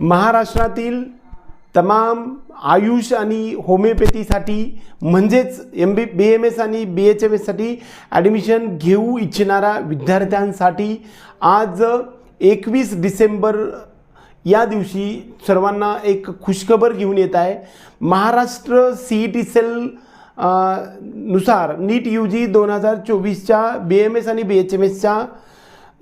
महाराष्ट्रातील तमाम आयुष आणि होमिओपॅथीसाठी म्हणजेच M B B M S आणि बी एच एम एससाठी ॲडमिशन घेऊ इच्छिणाऱ्या विद्यार्थ्यांसाठी आज एकवीस डिसेंबर या दिवशी सर्वांना एक खुशखबर घेऊन येत आहे. Maharashtra C E T cell नुसार नीट यू जी दोन हजार चोवीसच्या बी एम एस आणि बी एच एम एसच्या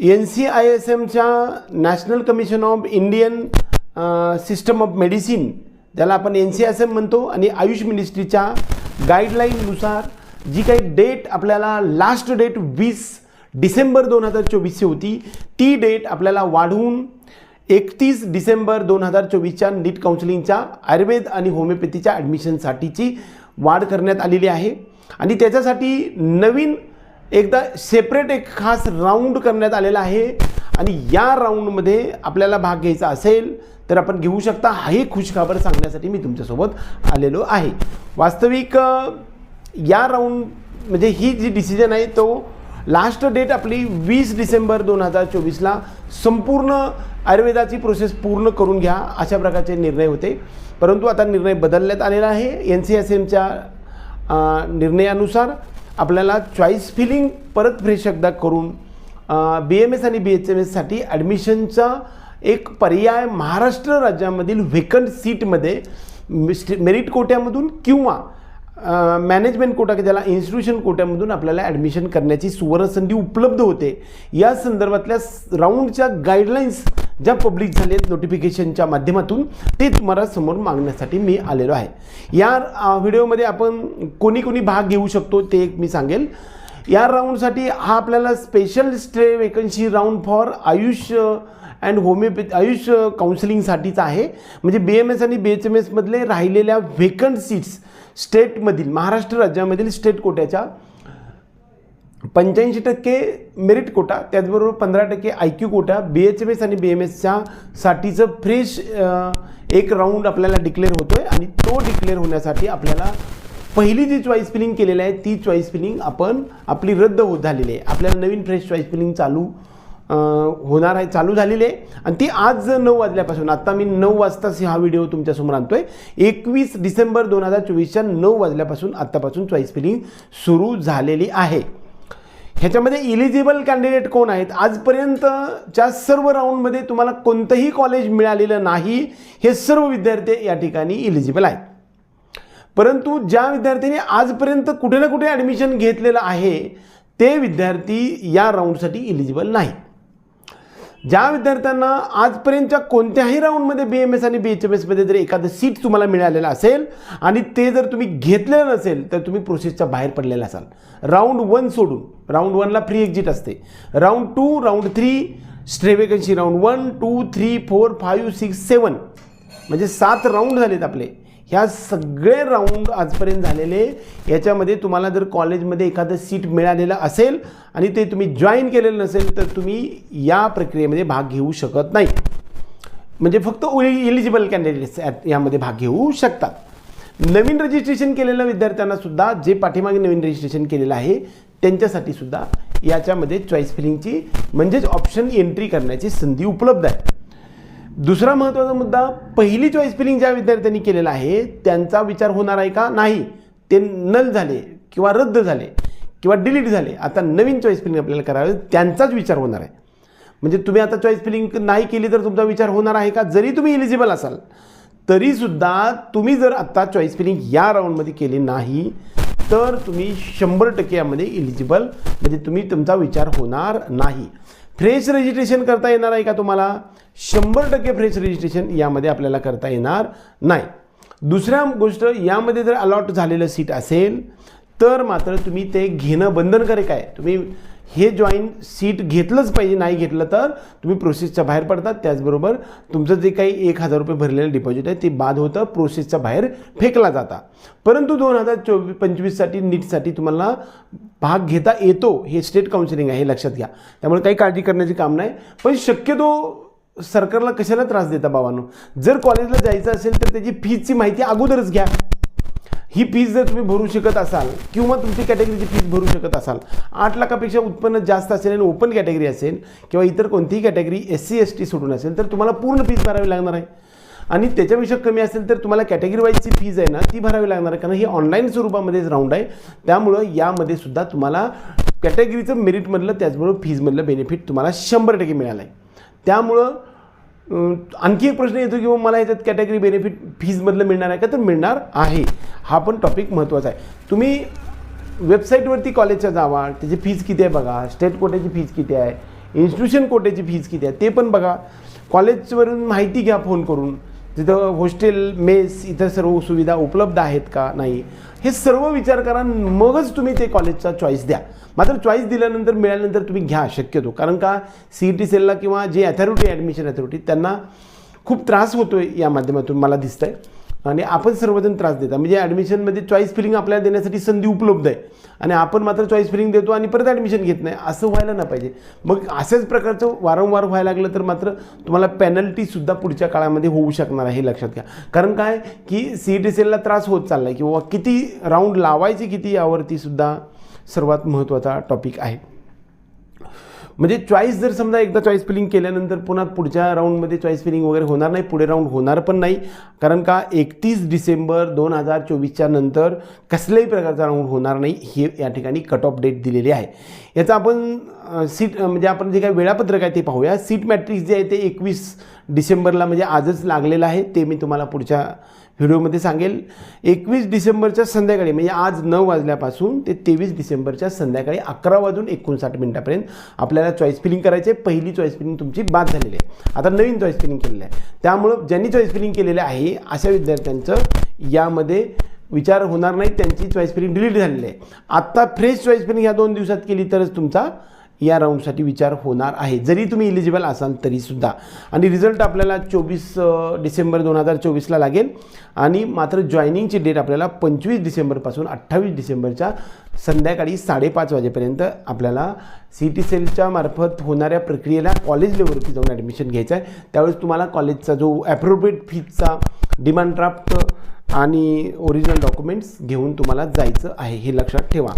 एन सी आय एस एमच्या national commission of Indian system of medicine ज्याला आपण एन सी एस एम म्हणतो आणि आयुष मिनिस्ट्रीच्या गाईडलाईननुसार जी काही डेट आपल्याला लास्ट डेट वीस डिसेंबर दोन हजार चोवीसची होती ती डेट आपल्याला वाढवून एकतीस डिसेंबर दोन हजार चोवीसच्या नीट काउन्सिलिंगच्या आयुर्वेद आणि होमिओपॅथीच्या ॲडमिशनसाठीची वाढ करण्यात आलेली आहे. आणि त्याच्यासाठी नवीन एकदा सेपरेट एक खास राऊंड करण्यात आलेला आहे. आणि या राऊंडमध्ये आपल्याला भाग घ्यायचा असेल तर आपण घेऊ शकता. हाही खुशखबर सांगण्यासाठी मी तुमच्यासोबत आलेलो आहे. वास्तविक या राऊंड म्हणजे ही जी डिसिजन आहे तो लास्ट डेट आपली वीस डिसेंबर दोन हजार चोवीसला संपूर्ण आयुर्वेदाची प्रोसेस पूर्ण करून घ्या अशा प्रकारचे निर्णय होते. परंतु आता निर्णय बदलण्यात आलेला आहे. एन सी एस एमच्या निर्णयानुसार आपल्याला चॉईस फिलिंग परत फ्रेश एकदा करून बी एम एस आणि बी एच एम एससाठी ॲडमिशनचा एक पर्याय महाराष्ट्र राज्यामधील व्हेकंट सीटमध्ये मेरिट कोट्यामधून किंवा मॅनेजमेंट कोटा की ज्याला इन्स्टिट्यूशन कोट्यामधून आपल्याला ॲडमिशन करण्याची सुवर्णसंधी उपलब्ध होते. या संदर्भातल्या राऊंडच्या गाईडलाईन्स ज्या पब्लिक झाले आहेत नोटिफिकेशनच्या माध्यमातून ते तुम्हाला समोर मागण्यासाठी मी आलेलो आहे. या व्हिडिओमध्ये आपण कोणी कोणी भाग घेऊ शकतो ते एक मी सांगेल. या राऊंडसाठी हा आपल्याला special stay vacancy round for Ayush and homeopathy Ayush काउन्सिलिंगसाठीच आहे. म्हणजे बी एम एस आणि बी एच एम एसमधले राहिलेल्या व्हेकंट सीट्स स्टेटमधील महाराष्ट्र राज्यामधील स्टेट कोट्याच्या पंच्याऐंशी टक्के मेरिट कोटा त्याचबरोबर पंधरा टक्के I Q quota B H M S आणि बी एम एसच्या साठीचं फ्रेश एक राऊंड आपल्याला डिक्लेअर होतो आहे आणि तो डिक्लेअर होण्यासाठी आपल्याला पहिली जी चॉईस फिलिंग केलेली आहे ती चॉईस फिलिंग आपण आपली रद्द होत झालेली आहे. आपल्याला नवीन फ्रेश चॉईस फिलिंग चालू होणार आहे चालू झालेली आहे. आणि ती आज नऊ वाजल्यापासून आत्ता मी नऊ वाजताच हा व्हिडिओ तुमच्यासमोर आणतोय. एकवीस डिसेंबर दोन हजार चोवीसच्या नऊ वाजल्यापासून आत्तापासून चॉईस फिलिंग सुरू झालेली आहे. ह्याच्यामध्ये इलिजिबल कॅन्डिडेट कोण आहेत? आजपर्यंतच्या सर्व राऊंडमध्ये तुम्हाला कोणतंही कॉलेज मिळालेलं नाही. हे सर्व विद्यार्थी या ठिकाणी इलिजिबल आहेत. परंतु ज्या विद्यार्थ्यांनी आजपर्यंत कुठे ना कुठे ॲडमिशन घेतलेलं आहे ते विद्यार्थी या राऊंडसाठी इलिजिबल नाही. ज्या विद्यार्थ्यांना आजपर्यंतच्या कोणत्याही राऊंडमध्ये बी एम एस आणि बी एच एम एसमध्ये जर एखादं सीट तुम्हाला मिळालेलं असेल आणि ते जर तुम्ही घेतलेलं नसेल तर तुम्ही प्रोसेसच्या बाहेर पडलेला असाल. राऊंड वन सोडून राऊंड वनला फ्री एक्झिट असते. Round two round three stray vacancy round one two three four five six seven म्हणजे सात राऊंड झालेत आपले. ह्या सगळे राऊंड आजपर्यंत झालेले. याच्यामध्ये तुम्हाला जर कॉलेजमध्ये एखादं सीट मिळालेलं असेल आणि ते तुम्ही जॉईन केलेलं नसेल तर तुम्ही या प्रक्रियेमध्ये भाग घेऊ शकत नाही. म्हणजे फक्त इलिजिबल कॅन्डिडेट्स यामध्ये भाग घेऊ शकतात. नवीन रजिस्ट्रेशन केलेल्या विद्यार्थ्यांना सुद्धा जे पाठीमागे नवीन रजिस्ट्रेशन केलेलं आहे त्यांच्यासाठी सुद्धा याच्यामध्ये चॉईस फिलिंगची म्हणजेच ऑप्शन एंट्री करण्याची संधी उपलब्ध आहे. दुसरा महत्त्वाचा मुद्दा पहिली चॉईस फिलिंग ज्या विद्यार्थ्यांनी केलेला आहे त्यांचा विचार होणार आहे का? नाही. ते नल झाले किंवा रद्द झाले किंवा डिलीट झाले. आता नवीन चॉईस फिलिंग आपल्याला करावे त्यांचाच विचार होणार आहे. म्हणजे तुम्ही आता चॉईस फिलिंग नाही केली तर तुमचा विचार होणार आहे का? जरी तुम्ही इलिजिबल असाल तरीसुद्धा तुम्ही जर आत्ता चॉईस फिलिंग या राऊंडमध्ये केली नाही तर तुम्ही शंभर टक्के यामध्ये इलिजिबल म्हणजे तुम्ही तुमचा विचार होणार नाही. फ्रेश रजिस्ट्रेशन करता येणार आहे का तुम्हाला? शंभर टक्के फ्रेश रजिस्ट्रेशन यामध्ये आपल्याला करता येणार नाही. दुसऱ्या गोष्ट यामध्ये जर अलॉट झालेलं सीट असेल तर मात्र तुम्ही ते घेणं बंधनकारक आहे. तुम्ही हे जॉईन सीट घेतलंच पाहिजे नाही घेतलं तर तुम्ही प्रोसेसच्या बाहेर पडतात. त्याचबरोबर तुमचं जे काही एक हजार रुपये भरलेलं डिपॉझिट आहे ते बाद होतं प्रोसेसच्या बाहेर फेकला जाता. परंतु दोन हजार चोवीस पंचवीससाठी नीटसाठी तुम्हाला भाग घेता येतो हे स्टेट काउन्सिलिंग आहे हे लक्षात घ्या. त्यामुळे काही काळजी करण्याचे काम नाही. पण शक्यतो सरकारला कशाला त्रास देता बाबांनो? जर कॉलेजला जायचं असेल तर त्याची फीजची माहिती अगोदरच घ्या. ही फीज जर तुम्ही भरू शकत असाल किंवा तुमची कॅटेगरीची फीज भरू शकत असाल आठ लाखापेक्षा उत्पन्न जास्त असेल आणि ओपन कॅटेगरी असेल किंवा इतर कोणतीही category S C S T सोडून असेल तर तुम्हाला पूर्ण फीज भरावी लागणार आहे. आणि त्याच्यापेक्षा कमी असेल तर तुम्हाला कॅटेगरी वाईजची फीज आहे ना ती भरावी लागणार आहे. कारण ही ऑनलाईन स्वरूपामध्येच राऊंड आहे. त्यामुळं यामध्ये सुद्धा तुम्हाला कॅटेगरीचं मेरिटमधलं त्याचबरोबर फीजमधलं बेनिफिट तुम्हाला शंभर टक्के मिळालं आहे त्यामुळं आणखी एक प्रश्न येतो की बाबा मला याच्यात कॅटेगरी बेनिफिट फीजमधलं मिळणार आहे का? तर मिळणार आहे. हा पण टॉपिक महत्त्वाचा आहे. तुम्ही वेबसाईटवरती कॉलेजच्या जावा त्याची फीज किती आहे बघा स्टेट कोट्याची फीज किती आहे इन्स्टिट्यूशन कोट्याची फीज किती आहे ते पण बघा. कॉलेजवरून माहिती घ्या फोन करून. तिथं हॉस्टेल मेस इतर सर्व सुविधा उपलब्ध आहेत का नाही हे सर्व विचार करा मगच तुम्ही ते कॉलेजचा चॉईस द्या. मात्र चॉईस दिल्यानंतर मिळाल्यानंतर तुम्ही घ्या शक्यतो. कारण का सी ई टी सेलला किंवा जे अथॉरिटी ॲडमिशन अथॉरिटी त्यांना खूप त्रास होतो आहे या माध्यमातून मला दिसतं आहे आणि आपण सर्वजण त्रास देता. म्हणजे ॲडमिशनमध्ये चॉईस फिलिंग आपल्याला देण्यासाठी संधी उपलब्ध आहे. आणि आपण मात्र चॉईस फिलिंग देतो आणि परत ॲडमिशन घेत नाही. असं व्हायला नाही पाहिजे. मग अशाच प्रकारचं वारंवार व्हायला लागलं तर मात्र तुम्हाला पेनल्टीसुद्धा पुढच्या काळामध्ये होऊ शकणार आहे हे लक्षात घ्या. कारण काय? की सी ई टी सेलला त्रास होत चालला आहे किंवा किती राऊंड लावायचे किती यावरतीसुद्धा सर्वात महत्त्वाचा टॉपिक आहे. म्हणजे चॉईस जर समजा एकदा चॉईस फिलिंग केल्यानंतर पुन्हा पुढच्या राऊंडमध्ये चॉईस फिलिंग वगैरे होणार नाही पुढे राऊंड होणार पण नाही. कारण का एकतीस डिसेंबर दोन हजार चोवीसच्या नंतर कसल्याही प्रकारचा राऊंड होणार नाही हे या ठिकाणी कट ऑफ डेट दिलेली आहे. याचा आपण सीट म्हणजे आपण जे काही वेळापत्रक आहे ते पाहूया. सीट मॅट्रिक्स जे आहे ते एकवीस डिसेंबरला म्हणजे आजच लागलेलं आहे ते मी तुम्हाला पुढच्या व्हिडिओमध्ये सांगेल. एकवीस डिसेंबरच्या संध्याकाळी म्हणजे आज नऊ वाजल्यापासून ते तेवीस डिसेंबरच्या संध्याकाळी अकरा वाजून एकोणसाठ मिनिटापर्यंत आपल्याला चॉईस फिलिंग करायचे पहिली चॉईस फिलिंग तुमची बाद झालेली आहे. आता नवीन चॉईस फिलिंग केलेलं आहे. त्यामुळं ज्यांनी चॉईस फिलिंग केलेलं आहे अशा विद्यार्थ्यांचं यामध्ये विचार होणार नाही. त्यांची चॉईस फिलिंग डिलीट झालेली आहे. आत्ता फ्रेश चॉईस फिलिंग ह्या दोन दिवसात केली तरच तुमचा या राऊंडसाठी विचार होणार आहे. जरी तुम्ही इलिजिबल असाल तरीसुद्धा. आणि रिझल्ट आपल्याला चोवीस डिसेंबर दोन हजार चोवीसला लागेल. आणि मात्र जॉईनिंगची डेट आपल्याला पंचवीस डिसेंबरपासून अठ्ठावीस डिसेंबरच्या संध्याकाळी साडेपाच वाजेपर्यंत आपल्याला सी टी सेलच्या मार्फत होणाऱ्या प्रक्रियेला कॉलेज लेवलवरती जाऊन ॲडमिशन घ्यायचं आहे. त्यावेळेस तुम्हाला कॉलेजचा जो ॲप्रोप्रिएट फीजचा डिमांड ड्राफ्ट आणि ओरिजिनल डॉक्युमेंट्स घेऊन तुम्हाला जायचं आहे हे लक्षात ठेवा.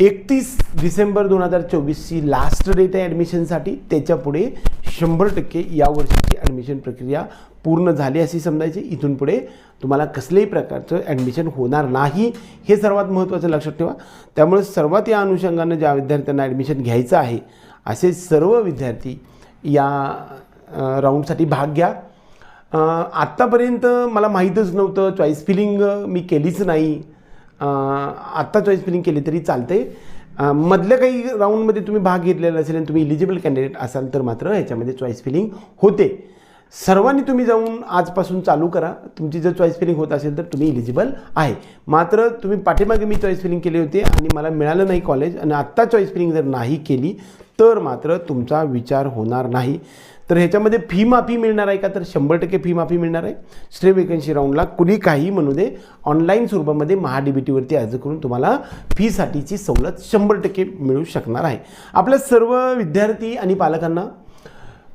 एकतीस डिसेंबर दोन हजार चोवीसची लास्ट डेट आहे ॲडमिशनसाठी त्याच्यापुढे शंभर टक्के या वर्षीची ॲडमिशन प्रक्रिया पूर्ण झाली अशी समजायची. इथून पुढे तुम्हाला कसल्याही प्रकारचं ॲडमिशन होणार नाही हे सर्वात महत्त्वाचं लक्षात ठेवा. त्यामुळे सर्वात या अनुषंगानं ज्या विद्यार्थ्यांना ॲडमिशन घ्यायचं आहे असे सर्व विद्यार्थी या राऊंडसाठी भाग घ्या. आत्तापर्यंत मला माहीतच नव्हतं चॉईस फिलिंग मी केलीच नाही. आत्ता चॉईस फिलिंग केली तरी चालते मधल्या काही राऊंडमध्ये तुम्ही भाग घेतलेला असेल आणि तुम्ही इलिजिबल कॅन्डिडेट असाल तर मात्र ह्याच्यामध्ये चॉईस फिलिंग होते. सर्वांनी तुम्ही जाऊन आजपासून चालू करा. तुमची जर चॉईस फिलिंग होत असेल तर तुम्ही इलिजिबल आहे. मात्र तुम्ही पाठीमागे मी चॉईस फिलिंग केली होती आणि मला मिळालं नाही कॉलेज आणि आत्ता चॉईस फिलिंग जर नाही केली तर मात्र तुमचा विचार होणार नाही. तर ह्याच्यामध्ये फी माफी मिळणार आहे का? तर शंभर टक्के फी माफी मिळणार आहे. स्टे वेकन्सी राऊंडला कुणी काही म्हणू दे ऑनलाईन स्वरूपामध्ये महा बी टीवरती अर्ज करून तुम्हाला फीसाठीची सवलत शंभर टक्के मिळू शकणार आहे. आपल्या सर्व विद्यार्थी आणि पालकांना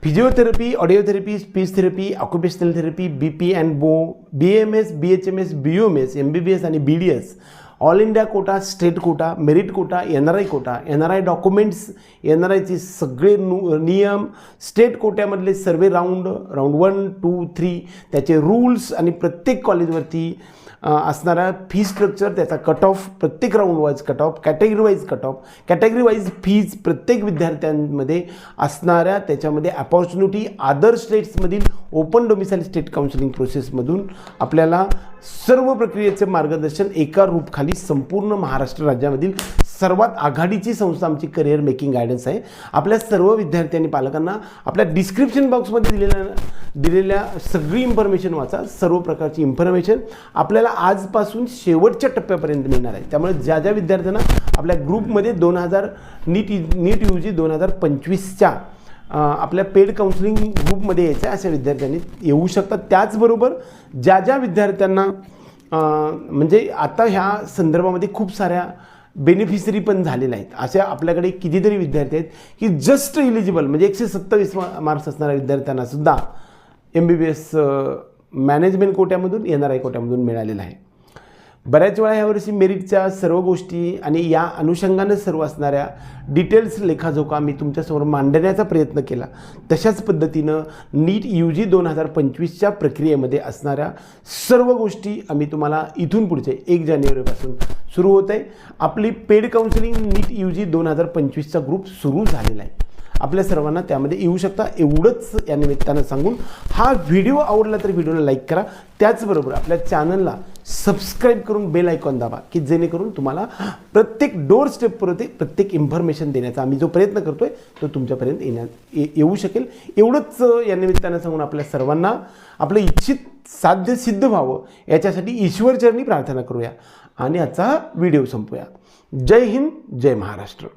physiotherapy audiotherapy speech therapy occupational therapy B P and बो B M S B H M S B M S M B B S आणि B D S all India quota state quota merit quota N R I quota N R I documents N R आयचे सगळे नु नियम state कोट्यामधले सर्वे round round one two three त्याचे rules आणि प्रत्येक कॉलेजवरती असणारा फी स्ट्रक्चर त्याचा कट ऑफ प्रत्येक round wise cut off category wise cut off category wise fees प्रत्येक विद्यार्थ्यांमध्ये असणाऱ्या त्याच्यामध्ये अपॉर्च्युनिटी अदर स्टेट्समधील ओपन डोमिसाईल स्टेट काउन्सिलिंग प्रोसेसमधून आपल्याला सर्व प्रक्रियेचे मार्गदर्शन एका रूपखाली संपूर्ण महाराष्ट्र राज्यामधील सर्वात आघाडीची संस्था आमची करिअर मेकिंग गायडन्स आहे. आपल्या सर्व विद्यार्थ्यांनी पालकांना आपल्या डिस्क्रिप्शन बॉक्समध्ये दिलेल्या दिलेल्या सगळी इन्फॉर्मेशन वाचा. सर्व प्रकारची इन्फॉर्मेशन आपल्याला आजपासून शेवटच्या टप्प्यापर्यंत मिळणार आहे. त्यामुळे ज्या ज्या विद्यार्थ्यांना आपल्या ग्रुपमध्ये दोन हजार नीट नीट यू जी दोन हजार पंचवीसच्या आपल्या पेड काउन्सिलिंग ग्रुपमध्ये यायचं आहे अशा विद्यार्थ्यांनी येऊ शकतात. त्याचबरोबर ज्या ज्या विद्यार्थ्यांना म्हणजे आता ह्या संदर्भामध्ये खूप साऱ्या बेनिफिशरी पण झालेल्या आहेत अशा आपल्याकडे कितीतरी विद्यार्थी आहेत की जस्ट इलिजिबल म्हणजे एकशे सत्तावीस मार्क्स असणाऱ्या विद्यार्थ्यांना सुद्धा M B B S management कोट्यामधून N R I कोट्यामधून मिळालेलं आहे. बऱ्याच वेळा यावर्षी मेरिटच्या सर्व गोष्टी आणि या अनुषंगानं सर्व असणाऱ्या डिटेल्स लेखाजोखा मी तुमच्यासमोर मांडण्याचा प्रयत्न केला. तशाच पद्धतीनं नीट यू जी दोन हजार पंचवीसच्या प्रक्रियेमध्ये असणाऱ्या सर्व गोष्टी आम्ही तुम्हाला इथून पुढचे एक जानेवारीपासून सुरू होत आहे. आपली paid counselling NEET U G दोन हजार पंचवीसचा ग्रुप सुरू झालेला आहे. आपल्या सर्वांना त्यामध्ये येऊ शकता. एवढंच या निमित्तानं सांगून हा व्हिडिओ आवडला तर व्हिडिओला लाईक करा. त्याचबरोबर आपल्या चॅनलला सबस्क्राईब करून बेल आयकॉन दाबा की जेणेकरून तुम्हाला प्रत्येक डोर स्टेपवरती प्रत्येक इन्फॉर्मेशन देण्याचा आम्ही जो प्रयत्न करतो आहे तो तुमच्यापर्यंत येण्या येऊ शकेल. एवढंच या निमित्तानं सांगून आपल्या सर्वांना आपलं इच्छित साध्य सिद्ध व्हावं याच्यासाठी ईश्वरचरणी प्रार्थना करूया. आणि आजचा व्हिडिओ संपूया. जय हिंद जय महाराष्ट्र.